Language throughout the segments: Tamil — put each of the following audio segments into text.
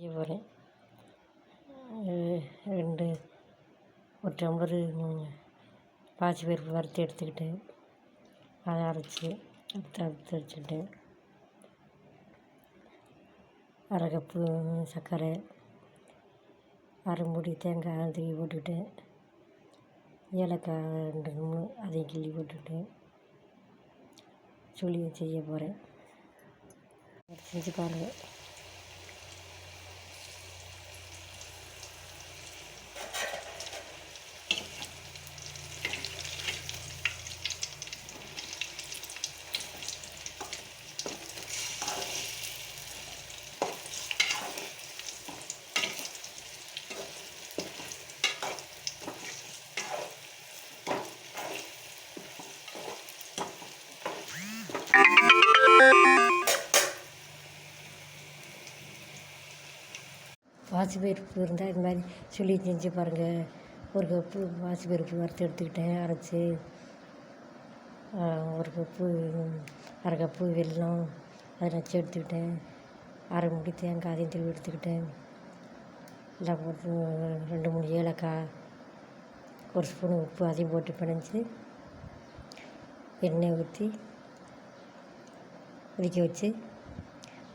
செய்ய போகிறேன் ரெண்டு ஒரு டம்ளரு பாசி பருப்பு வறுத்து எடுத்துக்கிட்டு அதை அரைச்சி எடுத்து எடுத்து வச்சுக்கிட்டு அரை கப்பு சர்க்கரை அரை மூடி தேங்காய் தூக்கி போட்டுக்கிட்டு ஏலக்காய் ரெண்டு மூணு அதையும் கிள்ளி போட்டுக்கிட்டு சுழியை செய்ய போகிறேன் செஞ்சு பாருங்கள் பாசிப்பருப்பு இருந்தால் இது மாதிரி சொல்லி செஞ்சு பாருங்கள் ஒரு கப்பு பாசிப்பருப்பு வறுத்து எடுத்துக்கிட்டேன் அரைச்சி. ஒரு கப்பு அரை கப்பு வெல்லம் அதை நச்சு எடுத்துக்கிட்டேன். அரை மூடி தேங்காய் அதையும் திருவி எடுத்துக்கிட்டேன். எல்லாம் போட்டு ரெண்டு மூணு ஏலக்காய் ஒரு ஸ்பூன் உப்பு அதையும் போட்டு பிணைஞ்சி எண்ணெய் ஊற்றி கொதிக்க வச்சு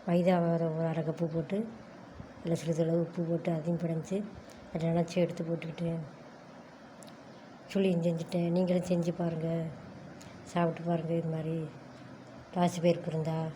மைதா ஒரு அரை கப்பு போட்டு அதில் சிறிதளவு உப்பு போட்டு அதையும் பிணைஞ்சி அதை நினச்சி எடுத்து போட்டுக்கிட்டேன் சுழியும் செஞ்சுட்டேன். நீங்களும் செஞ்சு பாருங்கள் சாப்பிட்டு பாருங்கள் இது மாதிரி பாசி பருப்பு இருந்தால்